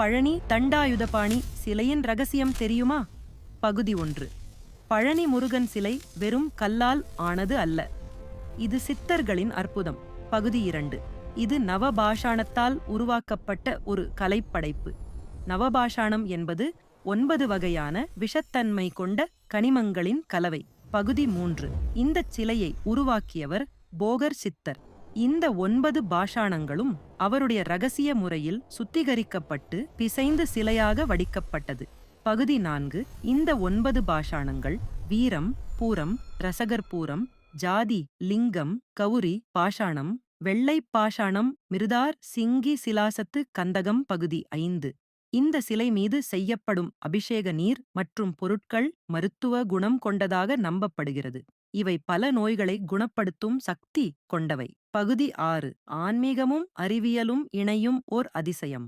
பழனி தண்டாயுதபாணி சிலையின் ரகசியம் தெரியுமா? பகுதி ஒன்று. பழனி முருகன் சிலை வெறும் கல்லால் ஆனது அல்ல. இது சித்தர்களின் அற்புதம். பகுதி இரண்டு. இது நவபாஷாணத்தால் உருவாக்கப்பட்ட ஒரு கலைப்படைப்பு. நவபாஷாணம் என்பது ஒன்பது வகையான விஷத்தன்மை கொண்ட கனிமங்களின் கலவை. பகுதி மூன்று. இந்தச் சிலையை உருவாக்கியவர் போகர் சித்தர். இந்த ஒன்பது பாஷாணங்களும் அவருடைய ரகசிய முறையில் சுத்திகரிக்கப்பட்டு பிசைந்து சிலையாக வடிக்கப்பட்டது. பகுதி நான்கு. இந்த ஒன்பது பாஷாணங்கள் வீரம் பூரம் ரசகர்பூரம் ஜாதி லிங்கம் கௌரி பாஷாணம் வெள்ளை பாஷாணம் மிருதார் சிங்கி சிலாசத்து கந்தகம் பகுதி ஐந்து. இந்த சிலை மீது செய்யப்படும் அபிஷேக நீர் மற்றும் பொருட்கள் மருத்துவ குணம் கொண்டதாக நம்பப்படுகிறது. இவை பல நோய்களை குணப்படுத்தும் சக்தி கொண்டவை. பகுதி ஆறு ஆன்மீகமும் அறிவியலும் இணையும் ஓர் அதிசயம்.